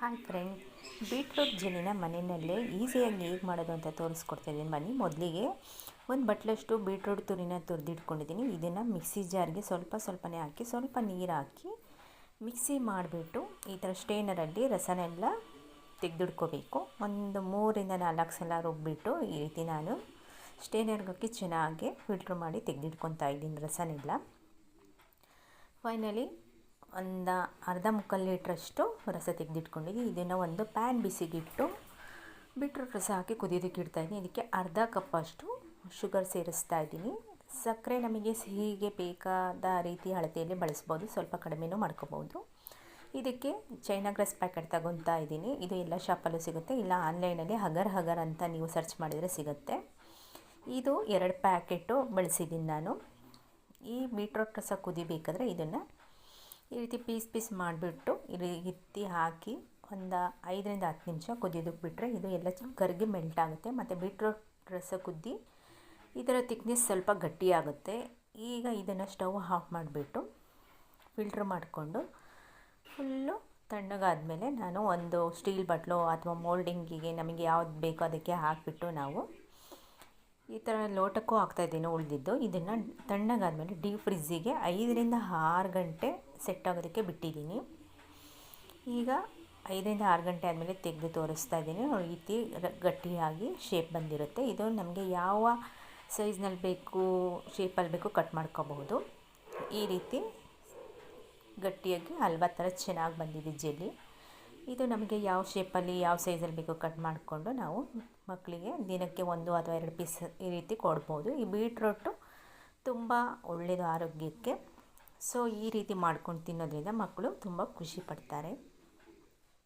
Hi friend, beetroot ಜೆಲ್ಲಿನ ಮನೆಯಲ್ಲೇ ಈಸಿಯಾಗಿ ಹೇಗೆ ಮಾಡೋದು ಅಂತ ತೋರಿಸ್ಕೊಡ್ತಾಯಿದ್ದೀನಿ ಬನ್ನಿ, ಮೊದಲಿಗೆ ಒಂದು ಬಟ್ಲಷ್ಟು ಬೀಟ್ರೂಟ್ ತುರಿನ ತುರಿದಿಟ್ಕೊಂಡಿದ್ದೀನಿ ಇದನ್ನು ಮಿಕ್ಸಿ ಜಾರ್ಗೆ ಸ್ವಲ್ಪ ಸ್ವಲ್ಪನೇ ಹಾಕಿ, ಸ್ವಲ್ಪ ನೀರು ಹಾಕಿ ಮಿಕ್ಸಿ ಮಾಡಿಬಿಟ್ಟು ಈ ಥರ ಸ್ಟೇನರಲ್ಲಿ ರಸನೆಲ್ಲ ತೆಗೆದಿಡ್ಕೋಬೇಕು ಒಂದು ಮೂರಿಂದ ನಾಲ್ಕು ಸಲ ರುಬ್ಬಿಟ್ಟು ಈ ರೀತಿ ನಾನು ಸ್ಟೇನರ್ಗೆ ಹಾಕಿ ಚೆನ್ನಾಗಿ ಫಿಲ್ಟ್ರ್ ಮಾಡಿ ತೆಗೆದಿಟ್ಕೊತಾ ಇದ್ದೀನಿ ರಸನೆಲ್ಲ. ಫೈನಲಿ ಒಂದು ಅರ್ಧ ಮುಕ್ಕಾಲು ಲೀಟ್ರಷ್ಟು ರಸ ತೆಗೆದಿಟ್ಕೊಂಡಿದ್ದೀನಿ ಇದನ್ನು ಒಂದು ಪ್ಯಾನ್ ಬಿಸಿಗಿಟ್ಟು ಬಿಟ್ರೂಟ್ ರಸ ಹಾಕಿ ಕುದಿಯೋದಕ್ಕೆ ಇಡ್ತಾಯಿದ್ದೀನಿ ಇದಕ್ಕೆ ಅರ್ಧ ಕಪ್ಪಷ್ಟು ಶುಗರ್ ಸೇರಿಸ್ತಾ ಇದ್ದೀನಿ. ಸಕ್ಕರೆ ನಮಗೆ ಸಿಹಿಗೆ ಬೇಕಾದ ರೀತಿ ಅಳತೆಯಲ್ಲಿ ಬಳಸ್ಬೋದು. ಸ್ವಲ್ಪ ಕಡಿಮೆನೂ ಮಾಡ್ಕೋಬೋದು. ಇದಕ್ಕೆ ಚೈನಾ ಗ್ರಸ್ ಪ್ಯಾಕೆಟ್ ತಗೊತಾ ಇದ್ದೀನಿ. ಇದು ಎಲ್ಲ ಶಾಪಲ್ಲೂ ಸಿಗುತ್ತೆ. ಇಲ್ಲ ಆನ್ಲೈನಲ್ಲಿ ಹಗರ್ ಹಗರ್ ಅಂತ ನೀವು ಸರ್ಚ್ ಮಾಡಿದರೆ ಸಿಗುತ್ತೆ. ಇದು ಎರಡು ಪ್ಯಾಕೆಟು ಬಳಸಿದ್ದೀನಿ ನಾನು. ಈ ಬೀಟ್ರೋಟ್ ರಸ ಕುದಿಬೇಕಾದ್ರೆ ಇದನ್ನು ಈ ರೀತಿ ಪೀಸ್ ಪೀಸ್ ಮಾಡಿಬಿಟ್ಟು ಇಲ್ಲಿ ಎತ್ತಿ ಹಾಕಿ ಒಂದು ಐದರಿಂದ ಹತ್ತು ನಿಮಿಷ ಕುದಿಯೋದಕ್ಕೆ ಬಿಟ್ಟರೆ ಇದು ಎಲ್ಲ ಕರಗಿ ಮೆಲ್ಟ್ ಆಗುತ್ತೆ. ಮತ್ತು ಬೀಟ್ರೋಟ್ ರಸ ಕುದ್ದಿ ಇದರ ತಿಕ್ನೆಸ್ ಸ್ವಲ್ಪ ಗಟ್ಟಿಯಾಗುತ್ತೆ ಈಗ ಇದನ್ನು ಸ್ಟವ್ ಆಫ್ ಮಾಡಿಬಿಟ್ಟು ಫಿಲ್ಟ್ರ್ ಮಾಡಿಕೊಂಡು ಫುಲ್ಲು ತಣ್ಣಗಾದಮೇಲೆ ನಾನು ಒಂದು ಸ್ಟೀಲ್ ಬಟ್ಲು ಅಥವಾ ಮೋಲ್ಡಿಂಗಿಗೆ ನಮಗೆ ಯಾವ್ದು ಬೇಕೋ ಅದಕ್ಕೆ ಹಾಕಿಬಿಟ್ಟು ನಾವು ಈ ಥರ ಲೋಟಕ್ಕೂ ಆಗ್ತಾಯಿದ್ದೀನಿ ಉಳಿದಿದ್ದು. ಇದನ್ನು ತಣ್ಣಗಾದಮೇಲೆ ಡೀಪ್ ಫ್ರಿಜ್ಜಿಗೆ ಐದರಿಂದ ಆರು ಗಂಟೆ ಸೆಟ್ ಆಗೋದಕ್ಕೆ ಬಿಟ್ಟಿದ್ದೀನಿ. ಈಗ ಐದರಿಂದ ಆರು ಗಂಟೆ ಆದಮೇಲೆ ತೆಗೆದು ತೋರಿಸ್ತಾ ಇದ್ದೀನಿ. ರೀತಿ ಗಟ್ಟಿಯಾಗಿ ಶೇಪ್ ಬಂದಿರುತ್ತೆ. ಇದು ನಮಗೆ ಯಾವ ಸೈಜ್ನಲ್ಲಿ ಬೇಕು ಶೇಪಲ್ಲಿ ಬೇಕು ಕಟ್ ಮಾಡ್ಕೋಬಹುದು. ಈ ರೀತಿ ಗಟ್ಟಿಯಾಗಿ ಹಲ್ವಾ ಥರ ಚೆನ್ನಾಗಿ ಬಂದಿದೆ ಜೆಲ್ಲಿ ಇದು ನಮಗೆ ಯಾವ ಶೇಪಲ್ಲಿ ಯಾವ ಸೈಜಲ್ಲಿ ಬೇಕೋ ಕಟ್ ಮಾಡಿಕೊಂಡು ನಾವು ಮಕ್ಕಳಿಗೆ ದಿನಕ್ಕೆ ಒಂದು ಅಥವಾ ಎರಡು ಪೀಸ್ ಈ ರೀತಿ ಕೊಡ್ಬೋದು. ಈ ಬೀಟ್ರೋಟು ತುಂಬ ಒಳ್ಳೆಯದು ಆರೋಗ್ಯಕ್ಕೆ. ಸೊ ಈ ರೀತಿ ಮಾಡ್ಕೊಂಡು ತಿನ್ನೋದ್ರಿಂದ ಮಕ್ಕಳು ತುಂಬ ಖುಷಿ ಪಡ್ತಾರೆ.